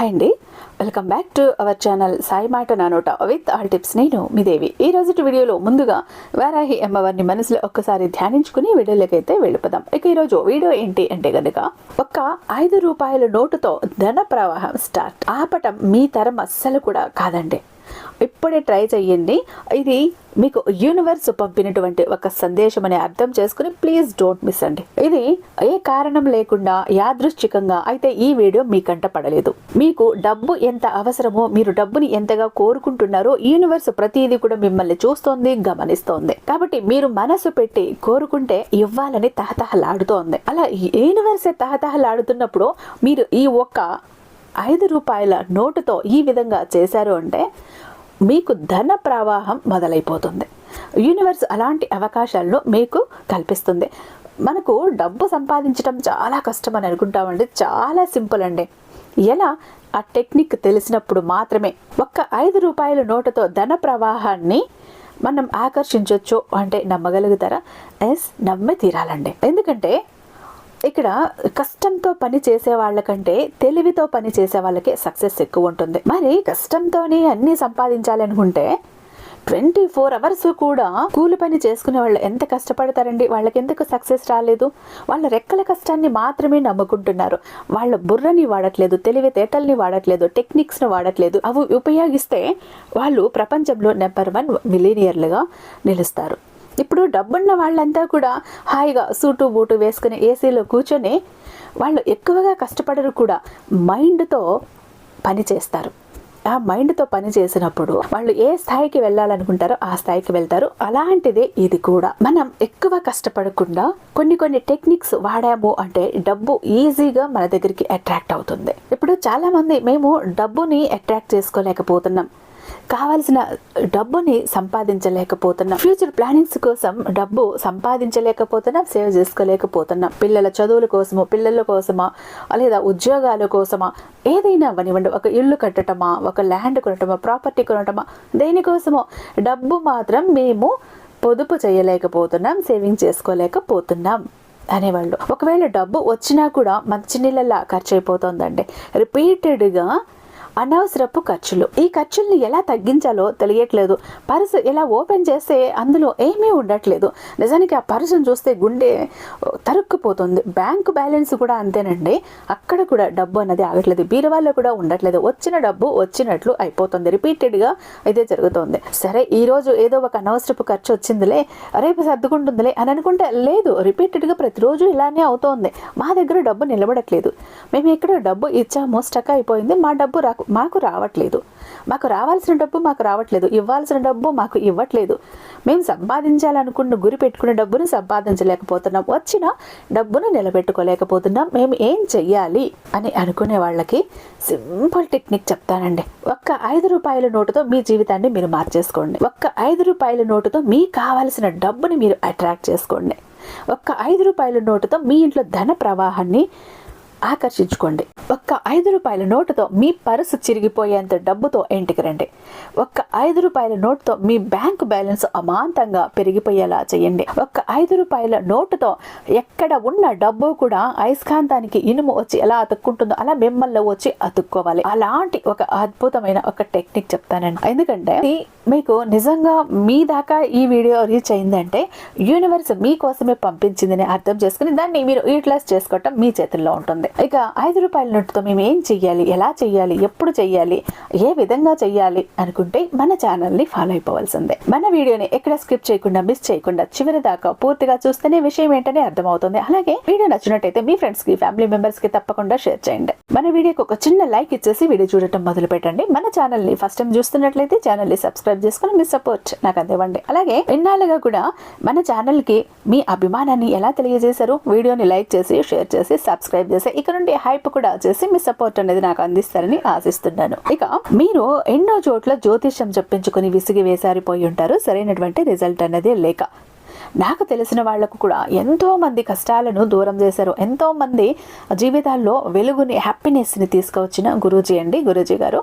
Hi అండి. Welcome back to our channel Sai మాట నానోట విత్ ఆల్ టిప్స్ నేను మీ దేవి. ఈ రోజు వీడియోలో ముందుగా వారాహి అమ్మవారిని మనసులో ఒక్కసారి ధ్యానించుకుని వీడియోలకైతే వెళ్ళిపోదాం. ఇక ఈరోజు వీడియో ఏంటి అంటే కనుక ఒక్క ఐదు రూపాయల నోటుతో ధన ప్రవాహం స్టార్ట్ ఆపటం మీ తరం అస్సలు కూడా కాదండి. ఇప్పుడే ట్రై చేయండి ఇది మీకు యూనివర్స్ పంపినటువంటి ఒక సందేశం అని అర్థం చేసుకుని ప్లీజ్ డోంట్ మిస్ అండి. ఇది ఏ కారణం లేకుండా యాదృశ్చికంగా అయితే ఈ వీడియో మీ కంట పడలేదు. మీకు డబ్బు ఎంత అవసరమో మీరు డబ్బుని ఎంతగా కోరుకుంటున్నారో యూనివర్స్ ప్రతిదీ కూడా మిమ్మల్ని చూస్తోంది గమనిస్తోంది. కాబట్టి మీరు మనసు పెట్టి కోరుకుంటే ఇవ్వాలని తహతహలాడుతోంది. అలా యూనివర్స్ తహతహలాడుతున్నప్పుడు మీరు ఈ ఒక్క ఐదు రూపాయల నోటుతో ఈ విధంగా చేశారు అంటే మీకు ధన ప్రవాహం మొదలైపోతుంది. యూనివర్స్ అలాంటి అవకాశాలను మీకు కల్పిస్తుంది. మనకు డబ్బు సంపాదించడం చాలా కష్టం అని అనుకుంటామండి. చాలా సింపుల్ అండి. ఎలా? ఆ టెక్నిక్ తెలిసినప్పుడు మాత్రమే. ఒక్క ఐదు రూపాయల నోటుతో ధన ప్రవాహాన్ని మనం ఆకర్షించవచ్చు అంటే నమ్మగలుగుతారా? ఎస్ నమ్మి తీరాలండి. ఎందుకంటే ఇక్కడ కష్టంతో పని చేసే వాళ్ళకంటే తెలివితో పని చేసే వాళ్ళకే సక్సెస్ ఎక్కువ ఉంటుంది. మరి కష్టంతోనే అన్ని సంపాదించాలనుకుంటే ట్వంటీ ఫోర్ అవర్స్ కూడా కూలి పని చేసుకునే వాళ్ళు ఎంత కష్టపడతారండి? వాళ్ళకి ఎందుకు సక్సెస్ రాలేదు? వాళ్ళ రెక్కల కష్టాన్ని మాత్రమే నమ్ముకుంటున్నారు. వాళ్ళ బుర్రని వాడట్లేదు తెలివితేటల్ని వాడట్లేదు టెక్నిక్స్ని వాడట్లేదు. అవి ఉపయోగిస్తే వాళ్ళు ప్రపంచంలో నెంబర్ వన్ మిలీనియర్లుగా నిలుస్తారు. ఇప్పుడు డబ్బున్న వాళ్ళంతా కూడా హాయిగా సూటు బూటు వేసుకుని ఏసీలో కూర్చొని వాళ్ళు ఎక్కువగా కష్టపడరు కూడా. మైండ్తో పని చేస్తారు. ఆ మైండ్తో పని చేసినప్పుడు వాళ్ళు ఏ స్థాయికి వెళ్ళాలనుకుంటారో ఆ స్థాయికి వెళ్తారు. అలాంటిదే ఇది కూడా. మనం ఎక్కువ కష్టపడకుండా కొన్ని కొన్ని టెక్నిక్స్ వాడాము అంటే డబ్బు ఈజీగా మన దగ్గరికి అట్రాక్ట్ అవుతుంది. ఇప్పుడు చాలా మంది మేము డబ్బుని అట్రాక్ట్ చేసుకోలేకపోతున్నాం. కావలసిన డబ్బుని సంపాదించలేకపోతున్నాం. ఫ్యూచర్ ప్లానింగ్స్ కోసం డబ్బు సంపాదించలేకపోతున్నాం సేవ్ చేసుకోలేకపోతున్నాం. పిల్లల చదువుల కోసమో పిల్లల కోసమా లేదా ఉద్యోగాల కోసమా ఏదైనా అవనివ్వండి ఒక ఇల్లు కట్టటమా ఒక ల్యాండ్ కొనటమా ప్రాపర్టీ కొనటమా దేనికోసమో డబ్బు మాత్రం మేము పొదుపు చేయలేకపోతున్నాం సేవింగ్ చేసుకోలేకపోతున్నాం అనేవాళ్ళు. ఒకవేళ డబ్బు వచ్చినా కూడా మంచినీళ్ళలా ఖర్చు అయిపోతుందండి. రిపీటెడ్గా అనవసరపు ఖర్చులు. ఈ ఖర్చుల్ని ఎలా తగ్గించాలో తెలియట్లేదు. పర్సు ఇలా ఓపెన్ చేస్తే అందులో ఏమీ ఉండట్లేదు. నిజానికి ఆ పర్సును చూస్తే గుండె తరుక్కుపోతుంది. బ్యాంక్ బ్యాలెన్స్ కూడా అంతేనండి. అక్కడ కూడా డబ్బు అన్నది ఆగట్లేదు. బీరువాల్లో కూడా ఉండట్లేదు. వచ్చిన డబ్బు వచ్చినట్లు అయిపోతుంది. రిపీటెడ్గా ఇదే జరుగుతుంది. సరే ఈరోజు ఏదో ఒక అనవసరపు ఖర్చు వచ్చిందిలే రేపు సర్దుకుంటుందిలే అని అనుకుంటే లేదు. రిపీటెడ్గా ప్రతిరోజు ఇలానే అవుతోంది. మా దగ్గర డబ్బు నిలబడట్లేదు. మేము ఇక్కడ డబ్బు ఇచ్చాము స్టక్ అయిపోయింది. మా డబ్బు రాకు మాకు రావట్లేదు. మాకు రావాల్సిన డబ్బు మాకు రావట్లేదు. ఇవ్వాల్సిన డబ్బు మాకు ఇవ్వట్లేదు. మేము సంపాదించాలనుకున్న గురి పెట్టుకున్న డబ్బును సంపాదించలేకపోతున్నాం. వచ్చిన డబ్బును నిలబెట్టుకోలేకపోతున్నాం. మేము ఏం చెయ్యాలి అని అనుకునే వాళ్ళకి సింపుల్ టెక్నిక్ చెప్తానండి. ఒక్క ఐదు రూపాయల నోటుతో మీ జీవితాన్ని మీరు మార్చేసుకోండి. ఒక్క ఐదు రూపాయల నోటుతో మీకు కావాల్సిన డబ్బుని మీరు అట్రాక్ట్ చేసుకోండి. ఒక్క ఐదు రూపాయల నోటుతో మీ ఇంట్లో ధన ప్రవాహాన్ని ఆకర్షించుకోండి. ఒక్క ఐదు రూపాయల నోటుతో మీ పర్సు చిరిగిపోయేంత డబ్బుతో ఇంటికి రండి. ఒక్క ఐదు రూపాయల నోటుతో మీ బ్యాంక్ బ్యాలెన్స్ అమాంతంగా పెరిగిపోయేలా చేయండి. ఒక్క ఐదు రూపాయల నోటుతో ఎక్కడ ఉన్న డబ్బు కూడా అయస్కాంతానికి ఇనుము వచ్చి ఎలా అతుక్కుంటుందో అలా మిమ్మల్ని వచ్చి అతుక్కోవాలి. అలాంటి ఒక అద్భుతమైన ఒక టెక్నిక్ చెప్తానండి ఎందుకంటే మీకు నిజంగా మీ దాకా ఈ వీడియో రీచ్ అయిందంటే యూనివర్స్ మీకోసమే పంపించిందని అర్థం చేసుకుని దాన్ని మీరు యూటిలైజ్ చేసుకోవటం మీ చేతుల్లో ఉంటుంది. ఇక ఐదు రూపాయల నోటుతో మేము ఏం చెయ్యాలి? ఎలా చెయ్యాలి? ఎప్పుడు చెయ్యాలి? ఏ విధంగా చెయ్యాలి? అనుకుంటే మన ఛానల్ని ఫాలో అయిపోవాల్సిందే. మన వీడియోని ఎక్కడ స్కిప్ చేయకుండా మిస్ చేయకుండా చివరి దాకా పూర్తిగా చూస్తేనే విషయం ఏంటనే అర్థమవుతుంది. అలాగే వీడియో నచ్చినట్టయితే మీ ఫ్రెండ్స్కి ఫ్యామిలీ మెంబర్స్కి తప్పకుండా షేర్ చేయండి. మన వీడియోకి ఒక చిన్న లైక్ ఇచ్చేసి వీడియో చూడటం మొదలు పెట్టండి మన ఛానల్ని ఫస్ట్ టైం చూస్తున్నట్లయితే ఛానల్ని సబ్స్క్రైబ్ చేసుకుని మీ సపోర్ట్ నాకు అందివ్వండి. అలాగే ఇన్నాళ్ళుగా కూడా మన ఛానల్కి మీ అభిమానాన్ని ఎలా తెలియజేశారు? వీడియోని లైక్ చేసి షేర్ చేసి సబ్స్క్రైబ్ చేసి ఇక నుండి హైప్ కూడా చేసి మీ సపోర్ట్ అనేది నాకు అందిస్తారని ఆశిస్తున్నాను. ఇక మీరు ఎన్నో చోట్ల జ్యోతిష్యం చెప్పించుకుని విసిగి వేసారిపోయి ఉంటారు. సరైనటువంటి రిజల్ట్ అనేది లేక. నాకు తెలిసిన వాళ్ళకు కూడా ఎంతో మంది కష్టాలను దూరం చేశారు. ఎంతో మంది జీవితాల్లో వెలుగుని హ్యాపీనెస్ని తీసుకువచ్చిన గురూజీ అండి గురూజీ గారు.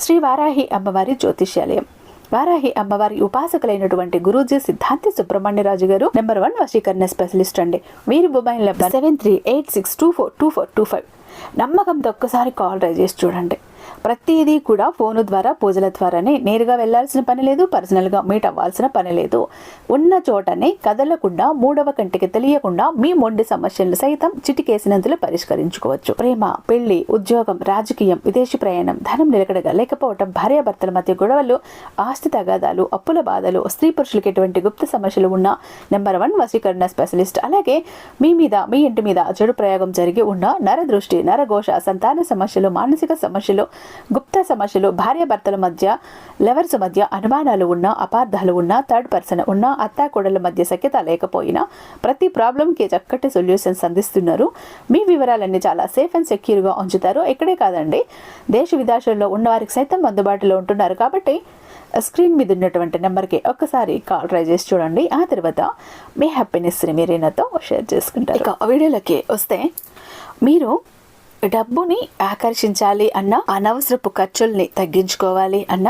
శ్రీ వారాహి అమ్మవారి జ్యోతిష్యాలయం. వారాహి అమ్మవారి ఉపాసకులైనటువంటి గురూజీ సిద్ధాంతి సుబ్రహ్మణ్యరాజు గారు నెంబర్ వన్ వశీకరణ స్పెషలిస్ట్ అండి. వీరి mobile number seven three eight six two four two four two five నమ్మకంతో ఒక్కసారి కాల్ ట్రై చేసి చూడండి. ప్రతిదీ కూడా ఫోను ద్వారా పూజల ద్వారానే. నేరుగా వెళ్ళాల్సిన పని లేదు పర్సనల్గా మీట్ అవ్వాల్సిన పని లేదు. ఉన్న చోటనే కదలకుండా మూడవ కంటికి తెలియకుండా మీ మొండి సమస్యలను సైతం చిటికేసినందులో పరిష్కరించుకోవచ్చు. ప్రేమ పెళ్ళి ఉద్యోగం రాజకీయం విదేశీ ప్రయాణం ధనం నిలకడగా లేకపోవటం భార్యాభర్తల మధ్య గొడవలు ఆస్తి తగాదాలు అప్పుల బాధలు స్త్రీ పురుషులకి ఎటువంటి గుప్త సమస్యలు ఉన్న నెంబర్ వన్ వశీకరణ స్పెషలిస్ట్. అలాగే మీ మీద మీ ఇంటి మీద చెడు ప్రయోగం జరిగి ఉన్న నరదృష్టి నరఘోష సంతాన సమస్యలు మానసిక సమస్యలు గుప్త సమస్యలు భార్యాభర్తల మధ్య లెవర్స్ మధ్య అనుమానాలు ఉన్న అపార్థాలు ఉన్న థర్డ్ పర్సన్ ఉన్న అత్తాకోడల మధ్య సఖ్యత లేకపోయినా ప్రతి ప్రాబ్లంకి చక్కటి సొల్యూషన్స్ అందిస్తున్నారు మీ వివరాలన్నీ చాలా సేఫ్ అండ్ సెక్యూర్గా ఉంచుతారు. ఇక్కడే కాదండి దేశ విదేశాల్లో ఉన్నవారికి సైతం అందుబాటులో ఉంటున్నారు. కాబట్టి స్క్రీన్ మీద ఉన్నటువంటి నెంబర్కి ఒక్కసారి కాల్ ట్రై చేసి చూడండి. ఆ తర్వాత మీ హ్యాపీనెస్ని మీరేనాతో షేర్ చేసుకుంటారు. ఇక వీడియోలోకి వస్తే మీరు డబ్బుని ఆకర్షించాలి అన్న అనవసరపు ఖర్చుల్ని తగ్గించుకోవాలి అన్న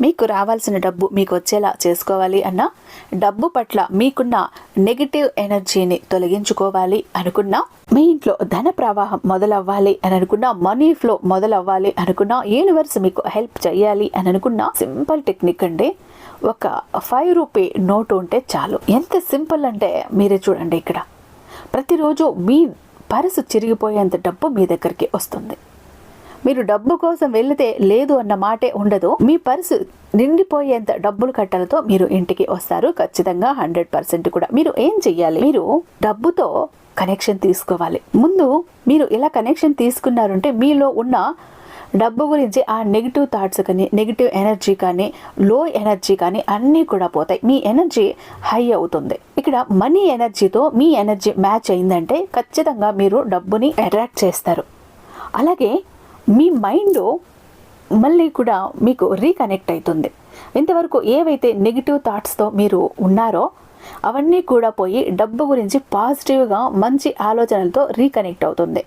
మీకు రావాల్సిన డబ్బు మీకు వచ్చేలా చేసుకోవాలి అన్న డబ్బు పట్ల మీకున్న నెగిటివ్ ఎనర్జీని తొలగించుకోవాలి అనుకున్నా మీ ఇంట్లో ధన ప్రవాహం మొదలవ్వాలి అని అనుకున్నా మనీ ఫ్లో మొదలవ్వాలి అనుకున్నా యూనివర్స్ మీకు హెల్ప్ చేయాలి అని అనుకున్నా సింపుల్ టెక్నిక్ అండి. ఒక ఫైవ్ రూపీ నోటు ఉంటే చాలు. ఎంత సింపుల్ అంటే మీరే చూడండి ఇక్కడ. ప్రతిరోజు మీ పరసు చిరిగిపోయేంత డబ్బు మీ దగ్గరికి వస్తుంది. మీరు డబ్బు కోసం వెళితే లేదు అన్న మాటే ఉండదు. మీ పర్సు నిండిపోయేంత డబ్బులు కట్టలతో మీరు ఇంటికి వస్తారు. ఖచ్చితంగా హండ్రెడ్ పర్సెంట్ కూడా. మీరు ఏం చెయ్యాలి? మీరు డబ్బుతో కనెక్షన్ తీసుకోవాలి. ముందు మీరు ఇలా కనెక్షన్ తీసుకున్నారంటే మీలో ఉన్న డబ్బు గురించి ఆ నెగిటివ్ థాట్స్ కానీ నెగిటివ్ ఎనర్జీ కానీ లో ఎనర్జీ కానీ అన్నీ కూడా పోతాయి. మీ ఎనర్జీ హై అవుతుంది. ఇక్కడ మనీ ఎనర్జీతో మీ ఎనర్జీ మ్యాచ్ అయిందంటే ఖచ్చితంగా మీరు డబ్బుని అట్రాక్ట్ చేస్తారు. అలాగే మీ మైండ్ మళ్ళీ కూడా మీకు రీకనెక్ట్ అవుతుంది. ఇంతవరకు ఏవైతే నెగిటివ్ థాట్స్తో మీరు ఉన్నారో అవన్నీ కూడా పోయి డబ్బు గురించి పాజిటివ్గా మంచి ఆలోచనలతో రీకనెక్ట్ అవుతుంది.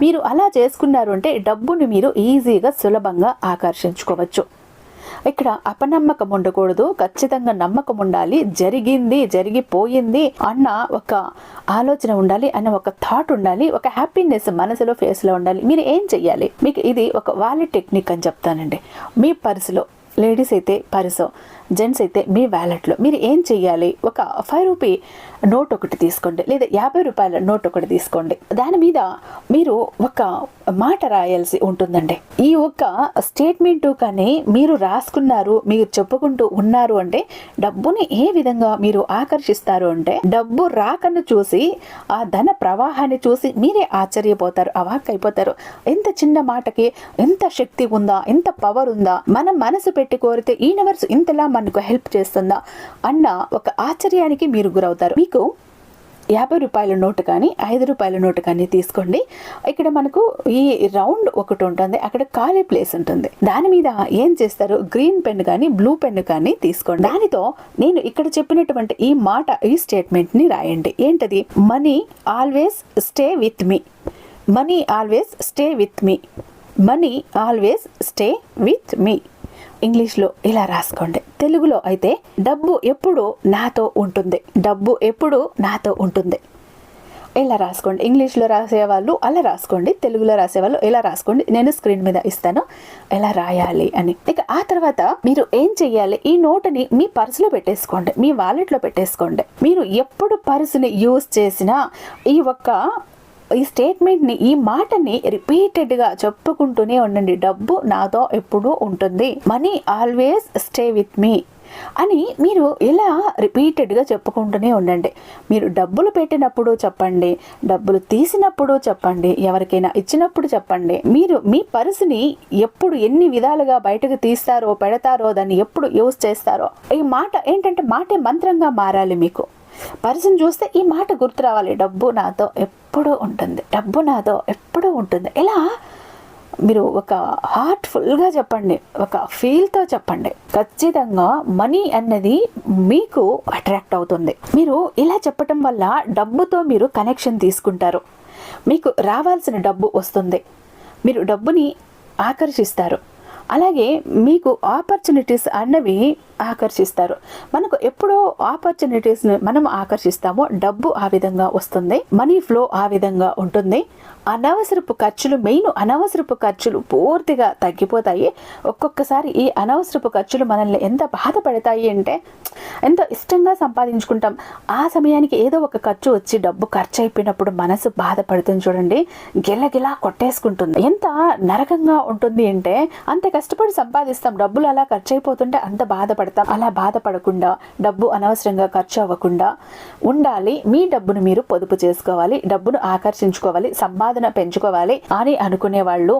మీరు అలా చేసుకున్నారు అంటే డబ్బుని మీరు ఈజీగా సులభంగా ఆకర్షించుకోవచ్చు. ఇక్కడ అపనమ్మకం ఉండకూడదు ఖచ్చితంగా నమ్మకం ఉండాలి జరిగింది జరిగిపోయింది అన్న ఒక ఆలోచన ఉండాలి అన్న ఒక థాట్ ఉండాలి ఒక హ్యాపీనెస్ మనసులో ఫేస్లో ఉండాలి. మీరు ఏం చెయ్యాలి? మీకు ఇది ఒక వాలెట్ టెక్నిక్ అని చెప్తానండి. మీ పర్సులో లేడీస్ అయితే పర్సు. జెంట్స్ అయితే మీ వ్యాలెట్లో మీరు ఏం చెయ్యాలి? ఒక ఫైవ్ రూపీ నోట్ ఒకటి తీసుకోండి. లేదా యాభై రూపాయల నోట్ ఒకటి తీసుకోండి. దాని మీద మీరు ఒక మాట రాయాల్సి ఉంటుందండి. ఈ ఒక్క స్టేట్మెంట్ కానీ మీరు రాసుకున్నారు మీరు చెప్పుకుంటూ ఉన్నారు అంటే డబ్బుని ఏ విధంగా మీరు ఆకర్షిస్తారు అంటే డబ్బు రాకను చూసి ఆ ధన ప్రవాహాన్ని చూసి మీరే ఆశ్చర్యపోతారు అవాక్ అయిపోతారు ఎంత చిన్న మాటకి ఎంత శక్తి ఉందా ఎంత పవర్ ఉందా మనం మనసు పెట్టి కోరితే ఈ యూనివర్స్ ఇంతలా మనకు హెల్ప్ చేస్తుందా అన్న ఒక ఆశ్చర్యానికి మీరు గురవుతారు. మీకు యాభై రూపాయల నోటు కానీ ఐదు రూపాయల నోటు కానీ తీసుకోండి. ఇక్కడ మనకు ఈ రౌండ్ ఒకటి ఉంటుంది. అక్కడ ఖాళీ ప్లేస్ ఉంటుంది. దాని మీద ఏం చేస్తారు? గ్రీన్ పెన్ కానీ బ్లూ పెన్ కానీ తీసుకోండి. దానితో నేను ఇక్కడ చెప్పినటువంటి ఈ మాట ఈ స్టేట్మెంట్ని రాయండి. ఏంటది? Money always stay with me. Money always stay with me. Money always stay with me. ఇంగ్లీష్లో ఇలా రాసుకోండి. తెలుగులో అయితే డబ్బు ఎప్పుడు నాతో ఉంటుంది. డబ్బు ఎప్పుడు నాతో ఉంటుంది. ఇలా రాసుకోండి. ఇంగ్లీష్లో రాసేవాళ్ళు అలా రాసుకోండి. తెలుగులో రాసేవాళ్ళు ఇలా రాసుకోండి. నేను స్క్రీన్ మీద ఇస్తాను. ఎలా రాయాలి అని. ఇక ఆ తర్వాత మీరు ఏం చెయ్యాలి? ఈ నోటుని మీ పర్సులో పెట్టేసుకోండి. మీ వాలెట్లో పెట్టేసుకోండి. మీరు ఎప్పుడు పర్సుని యూజ్ చేసినా ఈ ఒక్క ఈ స్టేట్మెంట్ని ఈ మాటని రిపీటెడ్గా చెప్పుకుంటూనే ఉండండి. డబ్బు నాతో ఎప్పుడూ ఉంటుంది. Money always stay with me అని మీరు ఇలా రిపీటెడ్గా చెప్పుకుంటూనే ఉండండి. మీరు డబ్బులు పెట్టినప్పుడు చెప్పండి. డబ్బులు తీసినప్పుడు చెప్పండి. ఎవరికైనా ఇచ్చినప్పుడు చెప్పండి. మీరు మీ పర్సుని ఎప్పుడు ఎన్ని విధాలుగా బయటకు తీస్తారో పెడతారో దాన్ని ఎప్పుడు యూజ్ చేస్తారో. ఈ మాట ఏంటంటే మాటే మంత్రంగా మారాలి మీకు. పర్సన్ చూస్తే ఈ మాట గుర్తు రావాలి. డబ్బు నాతో ఎప్పుడూ ఉంటుంది. డబ్బు నాదో ఎప్పుడూ ఉంటుంది. ఇలా మీరు ఒక హార్ట్ఫుల్గా చెప్పండి. ఒక ఫీల్తో చెప్పండి. ఖచ్చితంగా మనీ అన్నది మీకు అట్రాక్ట్ అవుతుంది. మీరు ఇలా చెప్పటం వల్ల డబ్బుతో మీరు కనెక్షన్ తీసుకుంటారు. మీకు రావాల్సిన డబ్బు వస్తుంది. మీరు డబ్బుని ఆకర్షిస్తారు. అలాగే మీకు ఆపర్చునిటీస్ అన్నవి ఆకర్షిస్తారు. మనకు ఎప్పుడో ఆపర్చునిటీస్ మనం ఆకర్షిస్తామో డబ్బు ఆ విధంగా వస్తుంది మనీ ఫ్లో ఆ విధంగా ఉంటుంది. అనవసరపు ఖర్చులు మెయిన్ అనవసరపు ఖర్చులు పూర్తిగా తగ్గిపోతాయి. ఒక్కొక్కసారి ఈ అనవసరపు ఖర్చులు మనల్ని ఎంత బాధపడతాయి అంటే ఎంతో ఇష్టంగా సంపాదించుకుంటాం. ఆ సమయానికి ఏదో ఒక ఖర్చు వచ్చి డబ్బు ఖర్చు అయిపోయినప్పుడు మనసు బాధపడుతుంది చూడండి. గిలగిలా కొట్టేసుకుంటుంది. ఎంత నరకంగా ఉంటుంది అంటే అంత కష్టపడి సంపాదిస్తాం. డబ్బులు అలా ఖర్చు అయిపోతుంటే అంత బాధపడతాం. అలా బాధపడకుండా డబ్బు అనవసరంగా ఖర్చు అవ్వకుండా ఉండాలి. మీ డబ్బును మీరు పొదుపు చేసుకోవాలి. డబ్బును ఆకర్షించుకోవాలి. సంపాదన పెంచుకోవాలి అని అనుకునే వాళ్ళు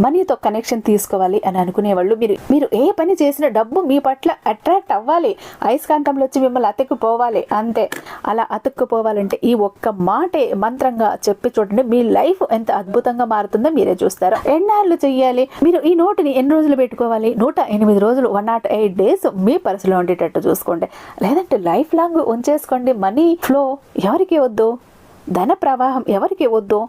మనీతో కనెక్షన్ తీసుకోవాలి అని అనుకునేవాళ్ళు. మీరు మీరు ఏ పని చేసినా డబ్బు మీ పట్ల అట్రాక్ట్ అవ్వాలి. అయస్కాంతంలో వచ్చి మిమ్మల్ని అతుక్కుపోవాలి. అంతే. అలా అతుక్కుపోవాలంటే ఈ ఒక్క మాటే మంత్రంగా చెప్పి చూడండి. మీ లైఫ్ ఎంత అద్భుతంగా మారుతుందో మీరే చూస్తారు. ఎన్నాళ్ళు చెయ్యాలి? మీరు ఈ నోటుని ఎన్ని రోజులు పెట్టుకోవాలి? నూట ఎనిమిది రోజులు వన్ నాట్ ఎయిట్ డేస్ మీ పర్సులో ఉండేటట్టు చూసుకోండి. లేదంటే లైఫ్ లాంగ్ ఉంచేసుకోండి. మనీ ఫ్లో ఎవరికి వద్దు. ధన ప్రవాహం ఎవరికి వద్దు.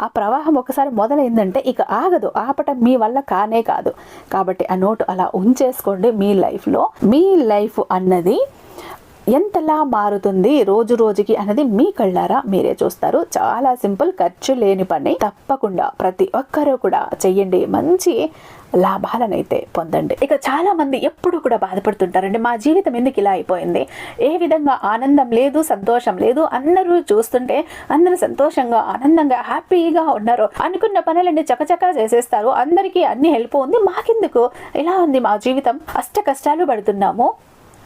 ఆ ప్రవాహం ఒకసారి మొదలైందంటే ఇక ఆగదు ఆపటం మీ వల్ల కానే కాదు. కాబట్టి ఆ నోటు అలా ఉంచేసుకోండి మీ లైఫ్లో. మీ లైఫ్ అన్నది ఎంతలా మారుతుంది రోజు రోజుకి అనేది మీ కళ్ళారా? మీరే చూస్తారు. చాలా సింపుల్ ఖర్చు లేని పని. తప్పకుండా ప్రతి ఒక్కరూ కూడా చెయ్యండి. మంచి లాభాలనైతే పొందండి. ఇక చాలా మంది ఎప్పుడు కూడా బాధపడుతుంటారండి మా జీవితం ఎందుకు ఇలా అయిపోయింది? ఏ విధంగా ఆనందం లేదు సంతోషం లేదు? అందరూ చూస్తుంటే అందరూ సంతోషంగా ఆనందంగా హ్యాపీగా ఉన్నారు. అనుకున్న పనులన్నీ చకచకా చేసేస్తారు. అందరికీ అన్ని హెల్ప్ ఉంది. మాకెందుకు? ఇలా ఉంది మా జీవితం? అష్ట కష్టాలు పడుతున్నాము.